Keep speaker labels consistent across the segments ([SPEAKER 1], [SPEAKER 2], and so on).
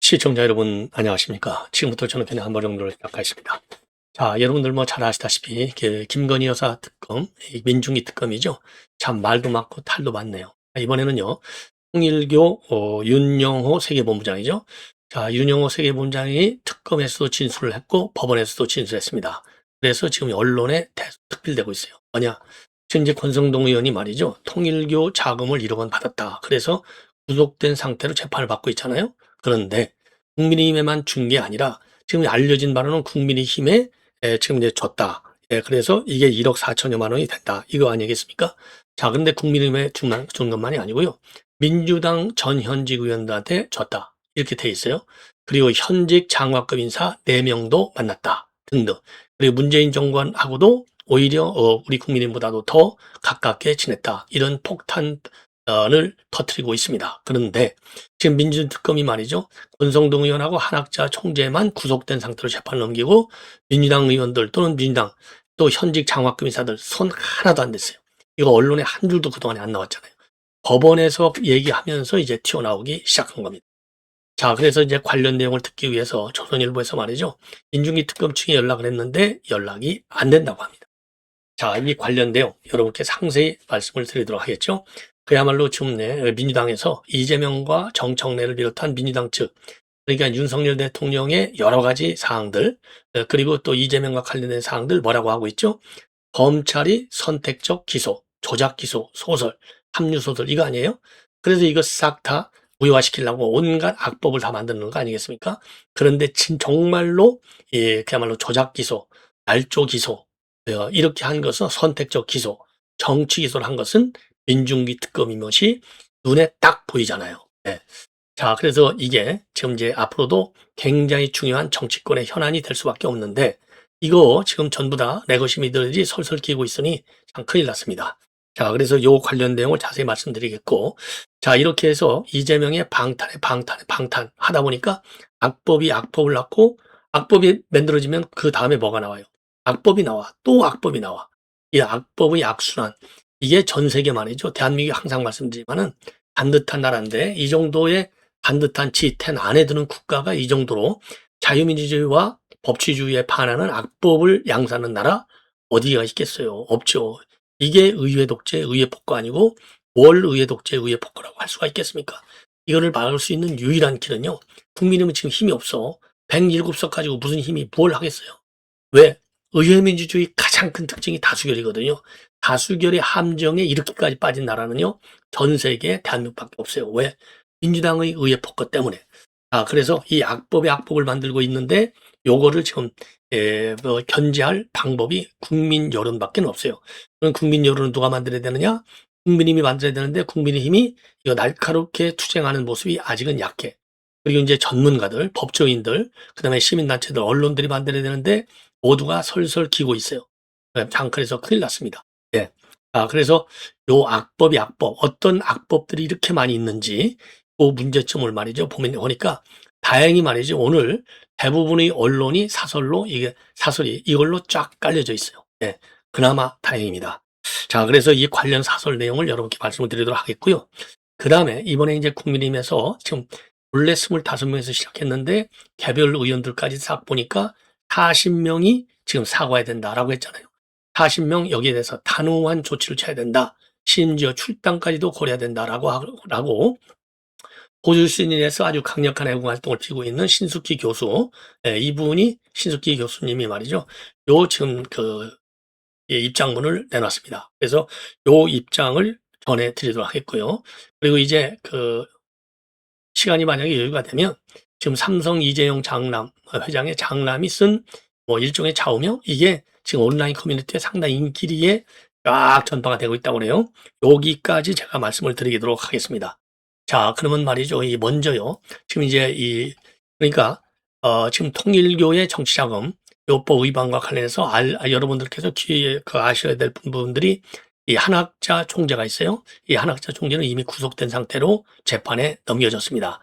[SPEAKER 1] 시청자 여러분 안녕하십니까? 지금부터 저는 그냥 한번 정도로 시작하겠습니다. 자 여러분들 뭐 잘 아시다시피 그 김건희 여사 특검 이 민중기 특검이죠. 참 말도 많고 탈도 많네요. 자, 이번에는요 통일교 어, 윤영호 세계본부장이죠 자 윤영호 세계본부장이 특검에서도 진술을 했고 법원에서도 진술했습니다 그래서 지금 언론에 특필되고 있어요 뭐냐 이제 권성동 의원이 말이죠 통일교 자금을 1억 원 받았다 그래서 구속된 상태로 재판을 받고 있잖아요 그런데 국민의힘에만 준 게 아니라 지금 알려진 바로는 국민의힘에 에, 지금 이제 줬다. 예, 그래서 이게 1억 4천여만 원이 된다. 이거 아니겠습니까? 자, 근데 국민의힘에 준, 만- 준 것만이 아니고요. 민주당 전 현직 의원들한테 줬다. 이렇게 돼 있어요. 그리고 현직 장관급 인사 4명도 만났다. 등등. 그리고 문재인 정권하고도 오히려 어, 우리 국민의힘보다도 더 가깝게 지냈다. 이런 폭탄을 터뜨리고 있습니다. 그런데 지금 민주특검이 말이죠. 권성동 의원하고 한학자 총재만 구속된 상태로 재판을 넘기고 민주당 의원들 또는 민주당 또 현직 장학금 인사들 손 하나도 안 댔어요. 이거 언론에 한 줄도 그동안에 안 나왔잖아요. 법원에서 얘기하면서 이제 튀어나오기 시작한 겁니다. 자, 그래서 이제 관련 내용을 듣기 위해서 조선일보에서 말이죠. 민중기 특검 측에 연락을 했는데 연락이 안 된다고 합니다. 자, 이 관련 내용 여러분께 상세히 말씀을 드리도록 하겠죠. 그야말로 지금 네, 민주당에서 이재명과 정청래를 비롯한 민주당 측, 그러니까 윤석열 대통령의 여러 가지 사항들, 어, 그리고 또 이재명과 관련된 사항들 뭐라고 하고 있죠? 검찰이 선택적 기소, 조작 기소, 소설, 합류 소설 이거 아니에요? 그래서 이거 싹 다 무효화시키려고 온갖 악법을 다 만드는 거 아니겠습니까? 그런데 진 정말로 예, 그야말로 조작 기소, 날조 기소 어, 이렇게 한 것은 선택적 기소, 정치 기소를 한 것은 민중기 특검인 것이 눈에 딱 보이잖아요. 예. 자, 그래서 이게 지금 이제 앞으로도 굉장히 중요한 정치권의 현안이 될 수밖에 없는데 이거 지금 전부 다 레거시미들이 설설 끼고 있으니 참 큰일 났습니다. 자, 그래서 요 관련 내용을 자세히 말씀드리겠고 자, 이렇게 해서 이재명의 방탄에 방탄에 방탄 하다 보니까 악법이 악법을 낳고 악법이 만들어지면 그 다음에 뭐가 나와요? 악법이 나와. 또 악법이 나와. 이 악법의 악순환. 이게 전 세계 말이죠. 대한민국이 항상 말씀드리지만은 반듯한 나라인데 이 정도의 반듯한 G10 안에 드는 국가가 이 정도로 자유민주주의와 법치주의에 반하는 악법을 양산하는 나라 어디가 있겠어요? 없죠. 이게 의회 독재, 의회 폭거 아니고 뭘 의회 독재, 의회 폭거라고 할 수가 있겠습니까? 이거를 막을 수 있는 유일한 길은요. 국민의힘은 지금 힘이 없어. 107석 가지고 무슨 힘이 뭘 하겠어요? 왜? 의회 민주주의 가장 큰 특징이 다수결이거든요. 다수결의 함정에 이렇게까지 빠진 나라는요. 전 세계 대한민국밖에 없어요. 왜? 민주당의 의회 폭거 때문에. 아, 그래서 이 악법의 악법을 만들고 있는데 요거를 지금 에, 뭐 견제할 방법이 국민 여론밖에 없어요. 그럼 국민 여론은 누가 만들어야 되느냐? 국민힘이 만들어야 되는데 국민의힘이 이거 날카롭게 투쟁하는 모습이 아직은 약해. 그리고 이제 전문가들, 법조인들, 그다음에 시민단체들, 언론들이 만들어야 되는데 모두가 설설 기고 있어요. 참 그래서 큰일 났습니다. 예. 아, 그래서 요 악법이 악법, 어떤 악법들이 이렇게 많이 있는지 그 문제점을 말이죠. 보면 보니까 다행히 말이죠. 오늘 대부분의 언론이 사설로 이게 사설이 이걸로 쫙 깔려져 있어요. 예. 그나마 다행입니다. 자, 그래서 이 관련 사설 내용을 여러분께 말씀을 드리도록 하겠고요. 그 다음에 이번에 이제 국민의힘에서 지금 원래 25명에서 시작했는데 개별 의원들까지 싹 보니까 40명이 지금 사과해야 된다라고 했잖아요. 40명 여기에 대해서 단호한 조치를 취해야 된다. 심지어 출당까지도 고려해야 된다라고 하고 호주 시즌에서 아주 강력한 애국 활동을 피고 있는 신숙기 교수, 예, 이분이 신숙기 교수님이 말이죠. 요 지금 그 예, 입장문을 내놨습니다. 그래서 요 입장을 전해드리도록 하겠고요. 그리고 이제 그 시간이 만약에 여유가 되면 지금 삼성 이재용 장남 회장의 장남이 쓴 뭐 일종의 좌우명 이게 지금 온라인 커뮤니티에 상당히 인기리에 쫙 전파가 되고 있다고 그래요. 여기까지 제가 말씀을 드리도록 하겠습니다. 자, 그러면 말이죠. 이 먼저요. 지금 이제 이 그러니까 어 지금 통일교의 정치자금 요법 위반과 관련해서 알, 아, 여러분들께서 귀에 그 아셔야 될 부분들이 이 한학자 총재가 있어요. 이 한학자 총재는 이미 구속된 상태로 재판에 넘겨졌습니다.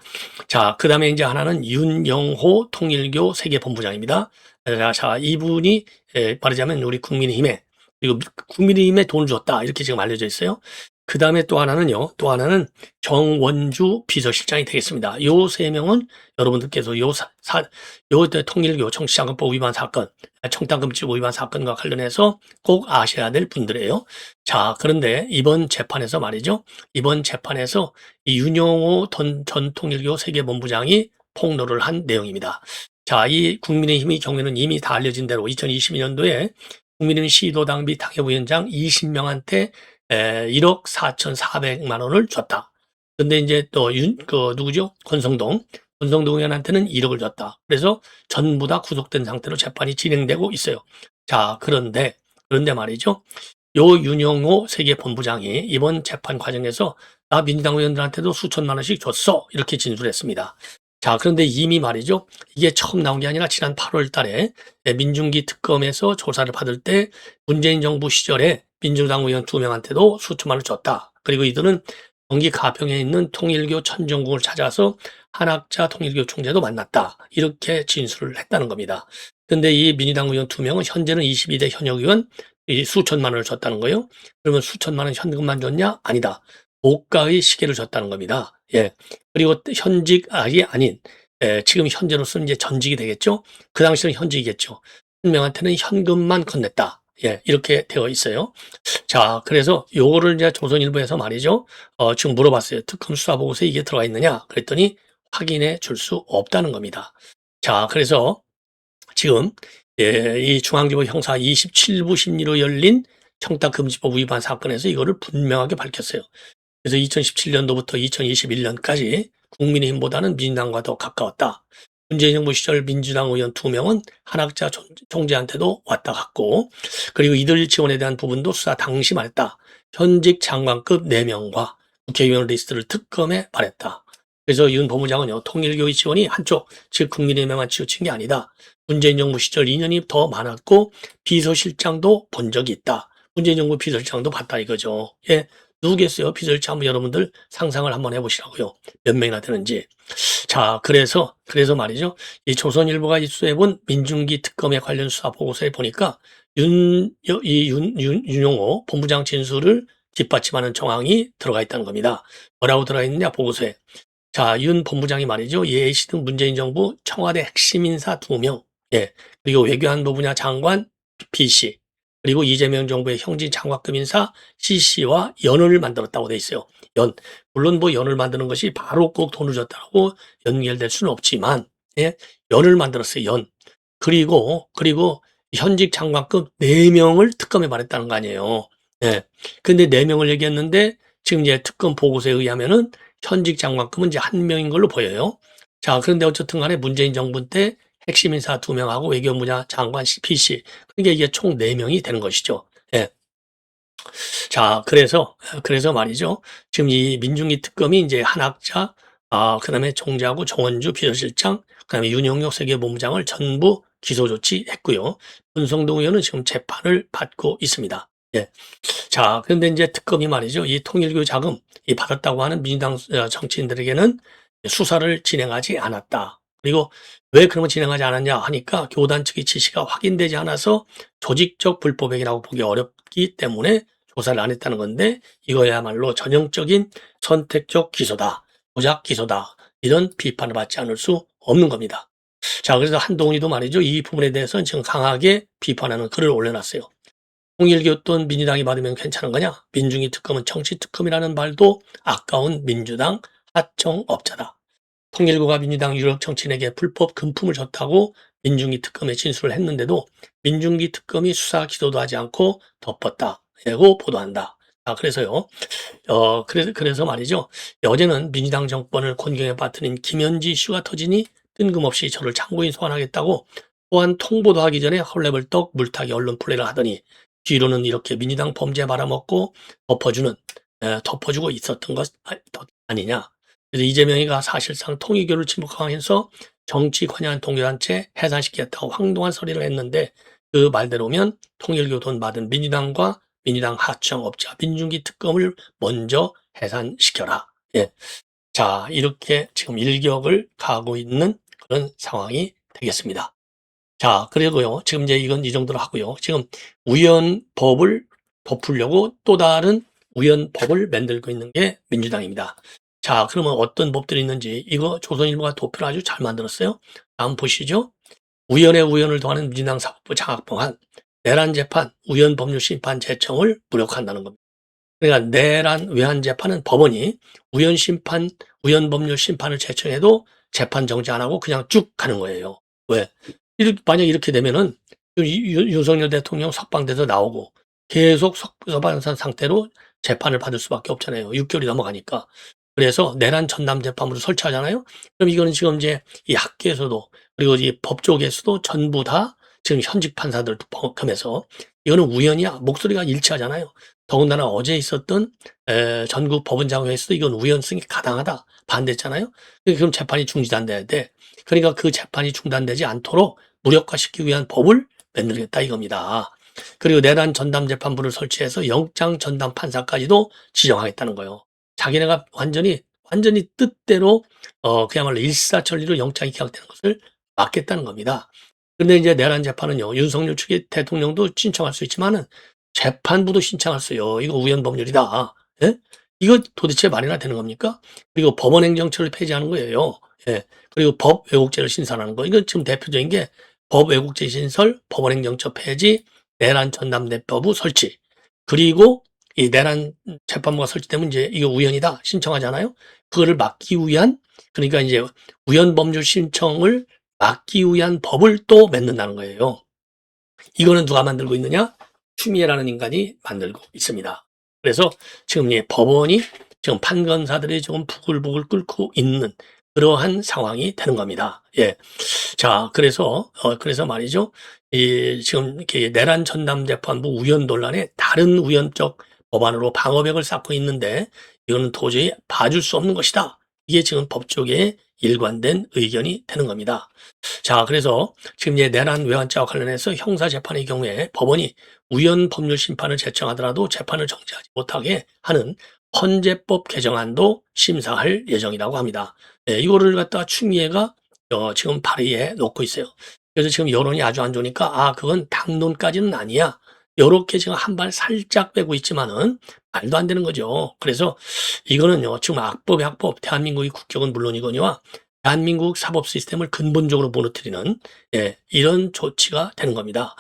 [SPEAKER 1] 자, 그 다음에 이제 하나는 윤영호 통일교 세계본부장입니다. 자, 자, 이분이 에, 말하자면 우리 국민의힘에 그리고 국민의힘에 돈을 줬다 이렇게 지금 알려져 있어요. 그 다음에 또 하나는요. 또 하나는 정원주 비서실장이 되겠습니다. 요 세 명은 여러분들께서 요 사, 사, 요 통일교 정치자금법 위반 사건, 청탁금지법 위반 사건과 관련해서 꼭 아셔야 될 분들이에요. 자, 그런데 이번 재판에서 말이죠. 이번 재판에서 이 윤용호 전, 전 통일교 세계본부장이 폭로를 한 내용입니다. 자, 이 국민의힘의 경우에는 이미 다 알려진 대로 2022년도에 국민의힘 시도당 및 당협위원장 20명한테 에, 1억 4,400만 원을 줬다. 근데 이제 또 윤, 그 누구죠? 권성동. 권성동 의원한테는 1억을 줬다. 그래서 전부 다 구속된 상태로 재판이 진행되고 있어요. 자, 그런데, 그런데 말이죠. 요 윤영호 세계본부장이 이번 재판 과정에서 나 민주당 의원들한테도 수천만 원씩 줬어. 이렇게 진술했습니다. 자, 그런데 이미 말이죠. 이게 처음 나온 게 아니라 지난 8월 달에 민중기 특검에서 조사를 받을 때 문재인 정부 시절에 민주당 의원 두 명한테도 수천만 원을 줬다. 그리고 이들은 경기 가평에 있는 통일교 천정궁을 찾아서 한학자 통일교 총재도 만났다. 이렇게 진술을 했다는 겁니다. 근데 이 민주당 의원 두 명은 현재는 22대 현역 의원 이 수천만 원을 줬다는 거예요. 그러면 수천만 원 현금만 줬냐? 아니다. 고가의 시계를 줬다는 겁니다. 예. 그리고 현직이 아닌 예, 지금 현재로서는 이제 전직이 되겠죠. 그 당시는 현직이겠죠. 한 명한테는 현금만 건넸다. 예, 이렇게 되어 있어요. 자, 그래서 요거를 이제 조선일보에서 말이죠. 어, 지금 물어봤어요. 특검 수사 보고서에 이게 들어가 있느냐? 그랬더니 확인해 줄 수 없다는 겁니다. 자, 그래서 지금 예, 이 중앙지법 형사 27부 심리로 열린 청탁금지법 위반 사건에서 이거를 분명하게 밝혔어요. 그래서 2017년도부터 2021년까지 국민의힘보다는 민주당과 더 가까웠다. 문재인 정부 시절 민주당 의원 두 명은 한학자 총- 총재한테도 왔다 갔고 그리고 이들 지원에 대한 부분도 수사 당시 말했다. 현직 장관급 4명과 국회의원 리스트를 특검에 말했다. 그래서 윤 법무장은요, 통일교의 지원이 한쪽, 즉 국민의힘에만 치우친 게 아니다. 문재인 정부 시절 인연이 더 많았고 비서실장도 본 적이 있다. 문재인 정부 비서실장도 봤다 이거죠. 예, 누구겠어요? 비서실장 한번 여러분들 상상을 한번 해보시라고요. 몇 명이나 되는지. 자, 그래서, 그래서 말이죠. 이 조선일보가 입수해본 민중기 특검에 관련 수사 보고서에 보니까 윤, 이 윤, 윤, 윤용호 본부장 진술을 뒷받침하는 정황이 들어가 있다는 겁니다. 뭐라고 들어가 있느냐, 보고서에. 자, 윤 본부장이 말이죠. 예시 등 문재인 정부 청와대 핵심 인사 두 명, 예, 그리고 외교안보 분야 장관 B씨, 그리고 이재명 정부의 형진 장관급 인사 C씨와 연을 만들었다고 돼 있어요. 연. 물론 뭐 연을 만드는 것이 바로 꼭 돈을 줬다고 연결될 수는 없지만, 예, 연을 만들었어요. 연. 그리고, 그리고 현직 장관급 4명을 특검에 말했다는 거 아니에요. 예. 근데 4명을 얘기했는데 지금 이제 특검 보고서에 의하면은 현직 장관급은 이제 한 명인 걸로 보여요. 자, 그런데 어쨌든 간에 문재인 정부 때 핵심 인사 두 명하고 외교 분야 장관 PC. 그러니까 이게 총 4명이 되는 것이죠. 예. 자, 그래서, 그래서 말이죠. 지금 이 민중기 특검이 이제 한학자, 아, 그 다음에 총재하고 정원주 비서실장, 그 다음에 윤영혁 세계본부장을 전부 기소 조치했고요. 문성동 의원은 지금 재판을 받고 있습니다. 예. 자, 그런데 이제 특검이 말이죠. 이 통일교 자금, 이 받았다고 하는 민주당 어, 정치인들에게는 수사를 진행하지 않았다. 그리고 왜 그런 걸 진행하지 않았냐 하니까 교단 측의 지시가 확인되지 않아서 조직적 불법행위라고 보기 어렵기 때문에 조사를 안 했다는 건데 이거야말로 전형적인 선택적 기소다. 조작 기소다. 이런 비판을 받지 않을 수 없는 겁니다. 자, 그래서 한동훈이도 말이죠. 이 부분에 대해서는 지금 강하게 비판하는 글을 올려놨어요. 통일교 돈 민주당이 받으면 괜찮은 거냐? 민중이 특검은 정치 특검이라는 말도 아까운 민주당 하청업자다. 통일교가 민주당 유력 정치인에게 불법 금품을 줬다고 민중기 특검에 진술을 했는데도 민중기 특검이 수사 기소도 하지 않고 덮었다. 라고 보도한다. 아, 그래서요. 어, 그래서, 그래서 말이죠. 어제는 민주당 정권을 곤경에 빠뜨린 김현지 이슈가 터지니 뜬금없이 저를 참고인 소환하겠다고 또한 통보도 하기 전에 헐레벌떡 물타기 언론 플레이를 하더니 뒤로는 이렇게 민주당 범죄 말아먹고 덮어주는, 에, 덮어주고 있었던 것 아- 아니냐. 그래서 이재명이가 사실상 통일교를 침묵하면서 정치 관여한 동료단체 해산시키겠다고 황동한 소리를 했는데 그 말대로면 통일교 돈 받은 민주당과 민주당 하청 업자 민중기 특검을 먼저 해산시켜라. 예. 자, 이렇게 지금 일격을 가고 있는 그런 상황이 되겠습니다. 자, 그리고요. 지금 이제 이건 이 정도로 하고요. 지금 우연법을 덮으려고 또 다른 우연법을 만들고 있는 게 민주당입니다. 자, 그러면 어떤 법들이 있는지 이거 조선일보가 도표를 아주 잘 만들었어요. 다음 보시죠. 우연의 우연을 더하는 민주당 사법부 장악법안 내란 재판 우연 법률 심판 제청을 무력화한다는 겁니다. 그러니까 내란 외환 재판은 법원이 우연 심판 우연 법률 심판을 제청해도 재판 정지 안 하고 그냥 쭉 가는 거예요. 왜? 만약 이렇게 되면은 윤석열 대통령 석방돼서 나오고 계속 석- 석방산 상태로 재판을 받을 수밖에 없잖아요. 6개월이 넘어가니까. 그래서 내란 전담 재판부를 설치하잖아요. 그럼 이거는 지금 이제 이 학계에서도 그리고 이 법조계에서도 전부 다 지금 현직 판사들 포함해서 이거는 우연이 야. 목소리가 일치하잖아요. 더군다나 어제 있었던 에, 전국 법원장회에서도 이건 우연성이 가당하다 반대했잖아요. 그럼 재판이 중단돼야 돼. 그러니까 그 재판이 중단되지 않도록 무력화시키기 위한 법을 만들겠다 이겁니다. 그리고 내란 전담 재판부를 설치해서 영장 전담 판사까지도 지정하겠다는 거예요. 자기네가 완전히 완전히 뜻대로 어 그야말로 일사천리로 영장이 기각되는 것을 막겠다는 겁니다. 근데 이제 내란 재판은요 윤석열 측의 대통령도 신청할 수 있지만은 재판부도 신청할 수요. 이거 우연 법률이다. 예? 이거 도대체 말이나 되는 겁니까? 그리고 법원 행정처를 폐지하는 거예요. 예. 그리고 법 왜곡죄를 신설하는 거. 이건 지금 대표적인 게 법 왜곡죄 신설, 법원 행정처 폐지, 내란 전담대법부 설치. 그리고 이 내란 재판부가 설치되면 이제 이거 우연이다 신청하잖아요. 그거를 막기 위한 그러니까 이제 우연 법률 신청을 막기 위한 법을 또 만든다는 거예요. 이거는 누가 만들고 있느냐? 추미애라는 인간이 만들고 있습니다. 그래서 지금 이 법원이 지금 판검사들이 지금 부글부글 끓고 있는 그러한 상황이 되는 겁니다. 예. 자, 그래서, 어, 그래서 말이죠. 이, 지금 이렇게 내란 전담 재판부 우연 논란에 다른 우연적 법안으로 방어벽을 쌓고 있는데 이거는 도저히 봐줄 수 없는 것이다. 이게 지금 법조계의 일관된 의견이 되는 겁니다. 자, 그래서 지금 이제 내란 외환죄와 관련해서 형사 재판의 경우에 법원이 우연 법률 심판을 제청하더라도 재판을 정지하지 못하게 하는 헌재법 개정안도 심사할 예정이라고 합니다. 네, 이거를 갖다가 추미애가 어, 지금 발의해 놓고 있어요. 그래서 지금 여론이 아주 안 좋으니까 아 그건 당론까지는 아니야. 요렇게 지금 한 발 살짝 빼고 있지만은 말도 안 되는 거죠. 그래서 이거는요 지금 악법의 악법 대한민국의 국격은 물론이거니와 대한민국 사법 시스템을 근본적으로 무너뜨리는 예, 이런 조치가 되는 겁니다.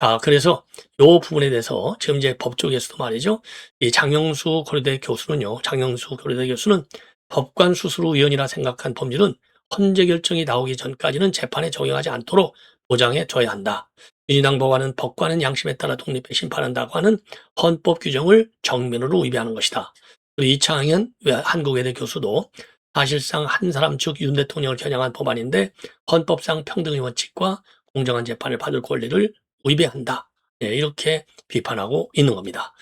[SPEAKER 1] 아, 그래서 요 부분에 대해서 지금 이제 법조계에서도 말이죠. 이 장영수 고려대 교수는요, 장영수 고려대 교수는 법관 수수로 의원이라 생각한 법률은 헌재 결정이 나오기 전까지는 재판에 적용하지 않도록 보장해 줘야 한다. 민주당 법관은 양심에 따라 독립해 심판한다고 하는 헌법 규정을 정면으로 위배하는 것이다. 이창현 한국외대 교수도 사실상 한 사람 즉 윤 대통령을 겨냥한 법안인데 헌법상 평등의 원칙과 공정한 재판을 받을 권리를 위배한다. 예, 이렇게 비판하고 있는 겁니다.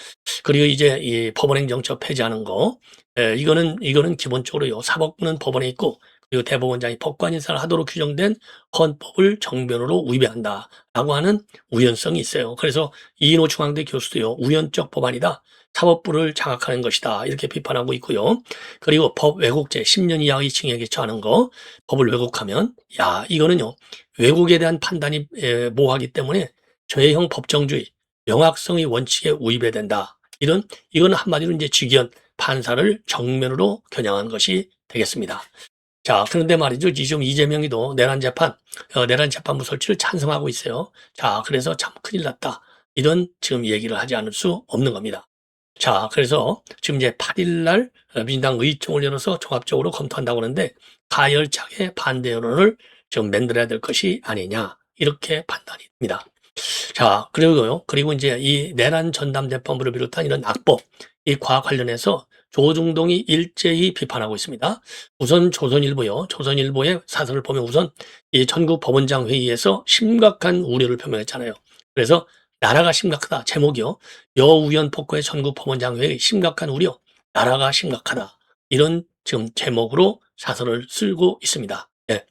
[SPEAKER 1] 그리고 이제 이 법원행정처 폐지하는 거, 예, 이거는 이거는 기본적으로 요 사법부는 법원에 있고 그리고 대법원장이 법관 인사를 하도록 규정된 헌법을 정변으로 위배한다라고 하는 우연성이 있어요. 그래서 이인호 중앙대 교수도요 우연적 법안이다. 사법부를 장악하는 것이다. 이렇게 비판하고 있고요. 그리고 법 왜곡죄 10년 이하의 징역에 처하는 거 법을 왜곡하면 야 이거는요 왜곡에 대한 판단이 에, 모호하기 때문에 죄형 법정주의 명확성의 원칙에 위배된다. 이런 이거는 한마디로 이제 직연 판사를 정면으로 겨냥한 것이 되겠습니다. 자, 그런데 말이죠. 지금 이재명이도 내란 재판, 어, 내란 재판부 설치를 찬성하고 있어요. 자, 그래서 참 큰일 났다. 이런 지금 얘기를 하지 않을 수 없는 겁니다. 자, 그래서 지금 이제 8일 날 어, 민주당 의총을 열어서 종합적으로 검토한다고 하는데 가열차게 반대 여론을 지금 만들어야 될 것이 아니냐. 이렇게 판단이 됩니다. 자, 그리고요. 그리고 이제 이 내란 전담 재판부를 비롯한 이런 악법, 이 과 관련해서 조중동이 일제히 비판하고 있습니다. 우선 조선일보요. 조선일보의 사설을 보면 우선 이 전국 법원장 회의에서 심각한 우려를 표명했잖아요. 그래서 나라가 심각하다. 제목이요. 여우연 폭거의 전국 법원장 회의 심각한 우려. 나라가 심각하다. 이런 지금 제목으로 사설을 쓰고 있습니다. 예.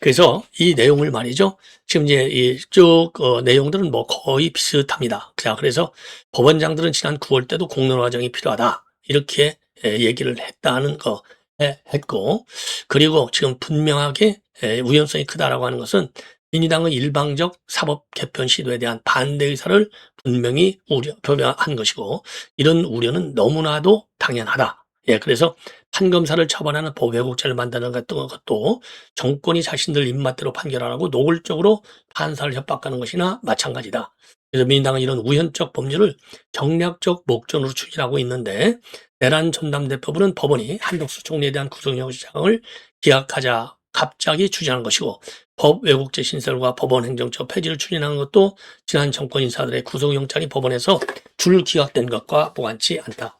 [SPEAKER 1] 그래서 이 내용을 말이죠. 지금 이제 이쭉 어, 내용들은 뭐 거의 비슷합니다. 자, 그래서 법원장들은 지난 9월 때도 공론 과정이 필요하다. 이렇게 에, 얘기를 했다는 거 해- 했고, 그리고 지금 분명하게 에, 우연성이 크다라고 하는 것은 민주당의 일방적 사법 개편 시도에 대한 반대 의사를 분명히 우려, 표명한 것이고, 이런 우려는 너무나도 당연하다. 예, 그래서 판검사를 처벌하는 법 왜곡죄를 만드는 것도 것도 정권이 자신들 입맛대로 판결하라고 노골적으로 판사를 협박하는 것이나 마찬가지다. 그래서 민주당은 이런 우연적 법률을 정략적 목전으로 추진하고 있는데 내란 전담 대표부는 법원이 한덕수 총리에 대한 구속영장을 기각하자 갑자기 추진한 것이고 법 왜곡죄 신설과 법원 행정처 폐지를 추진하는 것도 지난 정권 인사들의 구속영장이 법원에서 줄 기각된 것과 무관치 않다.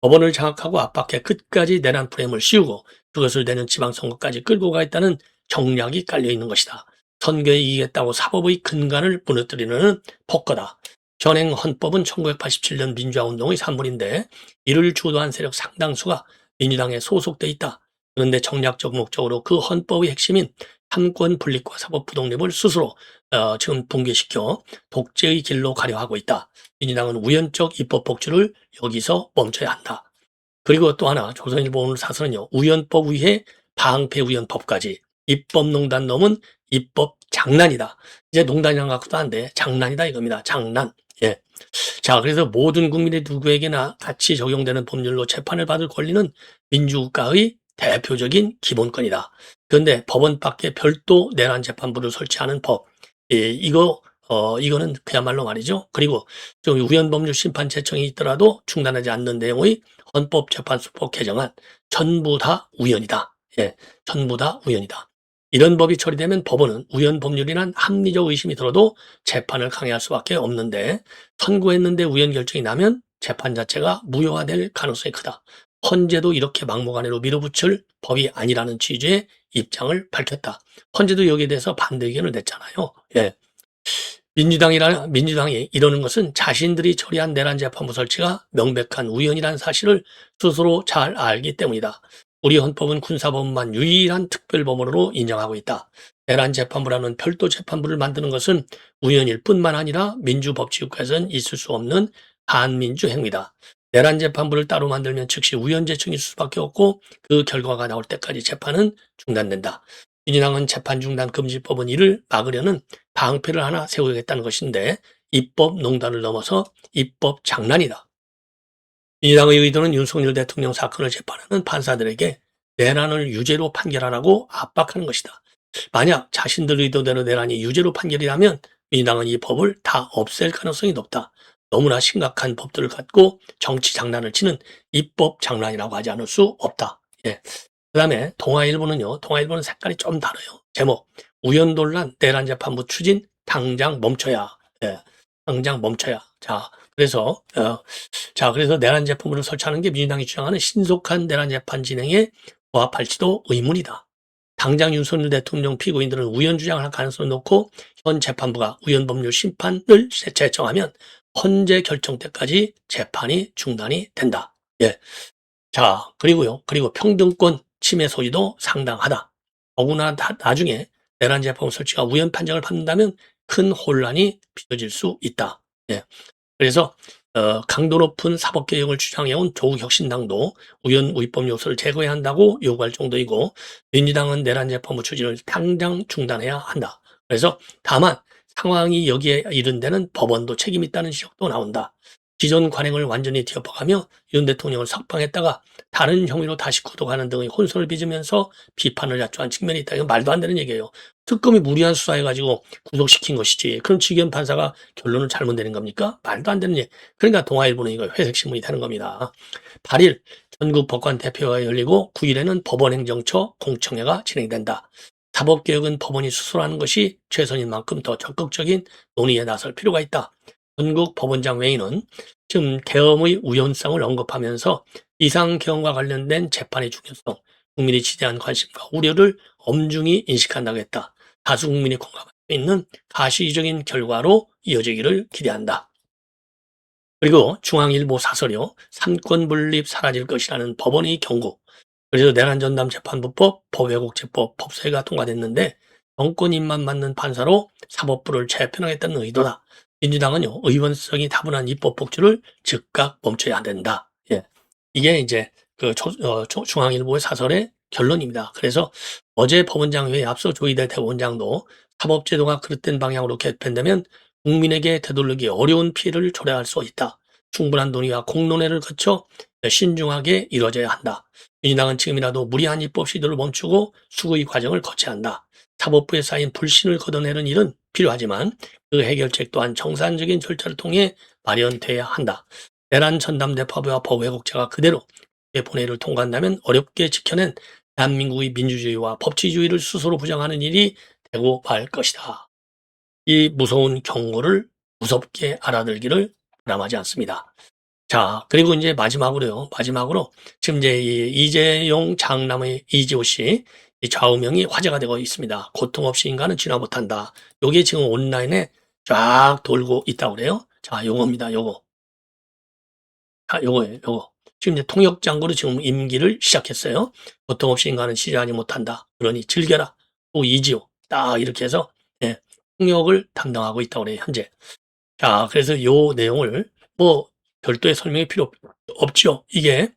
[SPEAKER 1] 법원을 장악하고 압박해 끝까지 내란 프레임을 씌우고 그것을 내는 지방선거까지 끌고 가 있다는 정략이 깔려 있는 것이다. 선거에 이기겠다고 사법의 근간을 무너뜨리는 폭거다. 현행 헌법은 1987년 민주화운동의 산물인데 이를 주도한 세력 상당수가 민주당에 소속돼 있다. 그런데 정략적 목적으로 그 헌법의 핵심인 삼권 분립과 사법 부독립을 스스로 어, 지금 붕괴시켜 독재의 길로 가려 하고 있다. 민주당은 우연적 입법 복주를 여기서 멈춰야 한다. 그리고 또 하나 조선일보 오늘 사설은요. 우연법 위에 방패 우연법까지 입법농단 넘은 입법 장난이다. 이제 농단이랑 갖고도 안 돼. 장난이다 이겁니다. 장난. 예. 자, 그래서 모든 국민의 누구에게나 같이 적용되는 법률로 재판을 받을 권리는 민주국가의 대표적인 기본권이다. 그런데 법원 밖에 별도 내란 재판부를 설치하는 법. 예, 이거 어 이거는 그야말로 말이죠. 그리고 좀 우연법률 심판 제청이 있더라도 중단하지 않는 내용의 헌법재판소법 개정안 전부 다 우연이다. 예, 전부 다 우연이다. 이런 법이 처리되면 법원은 우연 법률이란 합리적 의심이 들어도 재판을 강행할 수밖에 없는데 선고했는데 우연 결정이 나면 재판 자체가 무효화될 가능성이 크다. 헌재도 이렇게 막무가내로 밀어붙일 법이 아니라는 취지의 입장을 밝혔다. 헌재도 여기에 대해서 반대 의견을 냈잖아요. 예. 민주당이라 민주당이 이러는 것은 자신들이 처리한 내란 재판부 설치가 명백한 우연이라는 사실을 스스로 잘 알기 때문이다. 우리 헌법은 군사법만 유일한 특별법원으로 인정하고 있다. 내란 재판부라는 별도 재판부를 만드는 것은 우연일 뿐만 아니라 민주법치국가에서는 있을 수 없는 반민주 행위다. 내란 재판부를 따로 만들면 즉시 우연재청이 있을 수밖에 없고 그 결과가 나올 때까지 재판은 중단된다. 민주당은 재판 중단 금지법은 이를 막으려는 방패를 하나 세우겠다는 것인데 입법 농단을 넘어서 입법 장난이다. 민주당의 의도는 윤석열 대통령 사건을 재판하는 판사들에게 내란을 유죄로 판결하라고 압박하는 것이다. 만약 자신들 의도대로 내란이 유죄로 판결이라면 민주당은 이 법을 다 없앨 가능성이 높다. 너무나 심각한 법들을 갖고 정치 장난을 치는 입법 장난이라고 하지 않을 수 없다. 예. 그 다음에 동아일보는요, 동아일보는 색깔이 좀 다르요. 제목, 우연돌란 내란 재판부 추진 당장 멈춰야. 예. 당장 멈춰야. 자, 그래서, 어, 자, 그래서 내란 재판부를 설치하는 게 민주당이 주장하는 신속한 내란 재판 진행에 부합할지도 의문이다. 당장 윤석열 대통령 피고인들은 우연 주장을 할 가능성을 놓고 현 재판부가 우연 법률 심판을 제청하면 헌재 결정 때까지 재판이 중단이 된다. 예. 자, 그리고요. 그리고 평등권 침해 소지도 상당하다. 더구나 다- 나중에 내란 재판 설치가 우연 판정을 받는다면 큰 혼란이 빚어질 수 있다. 예. 그래서 어, 강도 높은 사법개혁을 주장해온 조국혁신당도 우연 우입법 요소를 제거해야 한다고 요구할 정도이고 민주당은 내란 재판부 추진을 당장 중단해야 한다. 그래서 다만 상황이 여기에 이른 데는 법원도 책임 있다는 지적도 나온다. 기존 관행을 완전히 뒤엎어가며 윤 대통령을 석방했다가 다른 혐의로 다시 구속하는 등의 혼선을 빚으면서 비판을 자초한 측면이 있다. 이건 말도 안 되는 얘기예요. 특검이 무리한 수사해가지고 구속시킨 것이지. 그럼 지기현 판사가 결론을 잘못 내린 겁니까? 말도 안 되는 얘기. 그러니까 동아일보는 이거 회색신문이 되는 겁니다. 8일 전국 법관 대표가 열리고 9일에는 법원행정처 공청회가 진행된다. 사법개혁은 법원이 스스로 하는 것이 최선인 만큼 더 적극적인 논의에 나설 필요가 있다. 전국 법원장 회의는 지금 계엄의 우연성을 언급하면서 이상 계엄과 관련된 재판의 중요성, 국민이 지대한 관심과 우려를 엄중히 인식한다고 했다. 다수 국민이 공감할 수 있는 가시적인 결과로 이어지기를 기대한다. 그리고 중앙일보 사설이요. 삼권 분립 사라질 것이라는 법원의 경고. 그래서 내란 전담 재판부법, 법외국제법, 법사위가 통과됐는데 정권 입만 맞는 판사로 사법부를 재편하겠다는 의도다. 민주당은요, 의원성이 다분한 입법 폭주를 즉각 멈춰야 된다. 예. 이게 이제 그 조- 어, 조- 중앙일보의 사설의 결론입니다. 그래서 어제 법원장회의 앞서 조희대 대법원장도 사법제도가 그릇된 방향으로 개편되면 국민에게 되돌리기 어려운 피해를 초래할 수 있다. 충분한 논의와 공론회를 거쳐 신중하게 이루어져야 한다. 민주당은 지금이라도 무리한 입법 시도를 멈추고 수의 과정을 거쳐야 한다. 사법부에 쌓인 불신을 걷어내는 일은 필요하지만 그 해결책 또한 정상적인 절차를 통해 마련돼야 한다. 내란 전담대법회와 법외국자가 그대로 본회의를 통과한다면 어렵게 지켜낸 대한민국의 민주주의와 법치주의를 스스로 부정하는 일이 되고 말 것이다. 이 무서운 경고를 무섭게 알아들기를 바람하지 않습니다. 자, 그리고 이제 마지막으로요. 마지막으로 지금 이제 이 이재용 장남의 이지호 씨, 이 좌우명이 화제가 되고 있습니다. 고통 없이 인간은 진화 못한다. 요게 지금 온라인에 쫙 돌고 있다고 그래요. 자, 요겁니다. 요거. 자, 요거예요. 요거. 지금 이제 통역장구로 지금 임기를 시작했어요. 고통 없이 인간은 시리하지 못한다. 그러니 즐겨라. 또 이지호. 딱 이렇게 해서 예, 통역을 담당하고 있다고 그래요. 현재. 자, 그래서 요 내용을 뭐 별도의 설명이 필요 없죠. 이게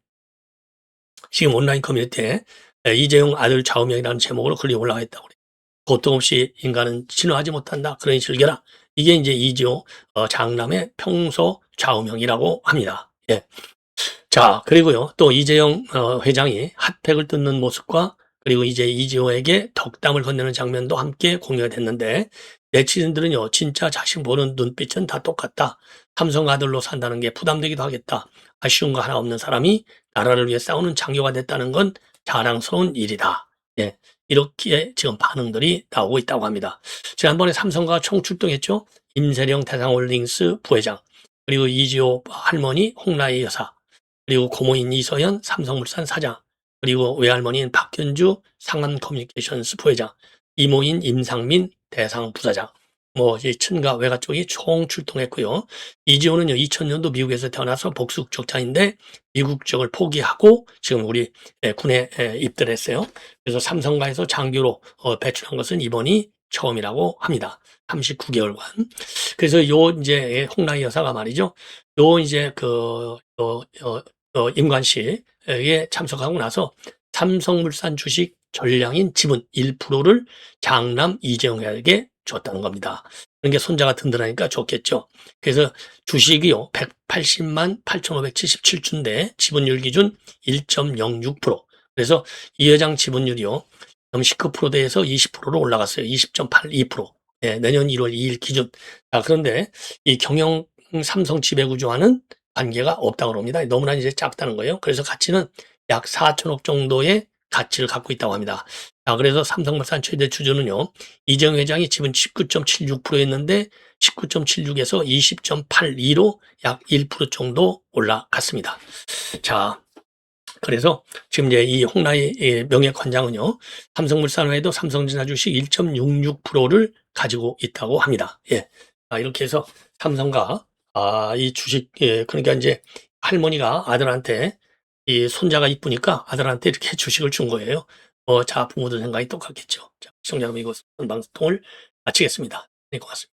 [SPEAKER 1] 지금 온라인 커뮤니티에 에, 이재용 아들 좌우명이라는 제목으로 글이 올라가 있다고 그래요. 고통 없이 인간은 진화하지 못한다. 그러니 즐겨라. 이게 이제 이지호 어, 장남의 평소 좌우명이라고 합니다. 예. 자, 그리고요. 또 이재용 어, 회장이 핫팩을 뜯는 모습과 그리고 이제 이지호에게 덕담을 건네는 장면도 함께 공유가 됐는데 네티즌들은요. 진짜 자신 보는 눈빛은 다 똑같다. 삼성 아들로 산다는 게 부담되기도 하겠다. 아쉬운 거 하나 없는 사람이 나라를 위해 싸우는 장교가 됐다는 건 자랑스러운 일이다. 예. 이렇게 지금 반응들이 나오고 있다고 합니다. 지난번에 삼성과 총출동했죠. 임세령 대상홀딩스 부회장, 그리고 이지호 할머니 홍라희 여사, 그리고 고모인 이서연 삼성물산 사장, 그리고 외할머니인 박현주 상한커뮤니케이션스 부회장, 이모인 임상민 대상 부사장, 뭐, 이 친가 외가 쪽이 총 출동했고요. 이지호는요, 2000년도 미국에서 태어나서 복수국적자인데 미국적을 포기하고 지금 우리 예, 군에 예, 입대를 했어요. 그래서 삼성가에서 장교로 어, 배출한 것은 이번이 처음이라고 합니다. 39개월간. 그래서 요 이제 홍라희 여사가 말이죠. 요 이제 그 어, 어, 어, 임관 씨에 참석하고 나서 삼성물산 주식 전량인 지분 1%를 장남 이재용에게 줬다는 겁니다. 그런 게 손자가 든든하니까 좋겠죠. 그래서 주식이요, 180만 8,577주인데 지분율 기준 1.06%. 그래서 이 회장 지분율이요, 19%대에서 20%로 올라갔어요. 20.82%. 예, 내년 1월 2일 기준. 자, 그런데 이 경영 삼성 지배구조와는 관계가 없다고 합니다. 너무나 이제 작다는 거예요. 그래서 가치는 약 4천억 정도의 가치를 갖고 있다고 합니다. 자, 그래서 삼성물산 최대 주주는요, 이정 회장이 지분 19.76%였는데 19.76에서 20.82로 약 1% 정도 올라갔습니다. 자, 그래서 지금 이제 이 홍라의 명예관장은요, 삼성물산 외에도 삼성전자 주식 1.66%를 가지고 있다고 합니다. 예. 아, 이렇게 해서 삼성과 아, 이 주식, 예, 그러니까 이제 할머니가 아들한테 이 손자가 이쁘니까 아들한테 이렇게 주식을 준 거예요. 어, 자, 부모들 생각이 똑같겠죠. 자, 시청자 여러분, 이것은 방송을 마치겠습니다. 네, 고맙습니다.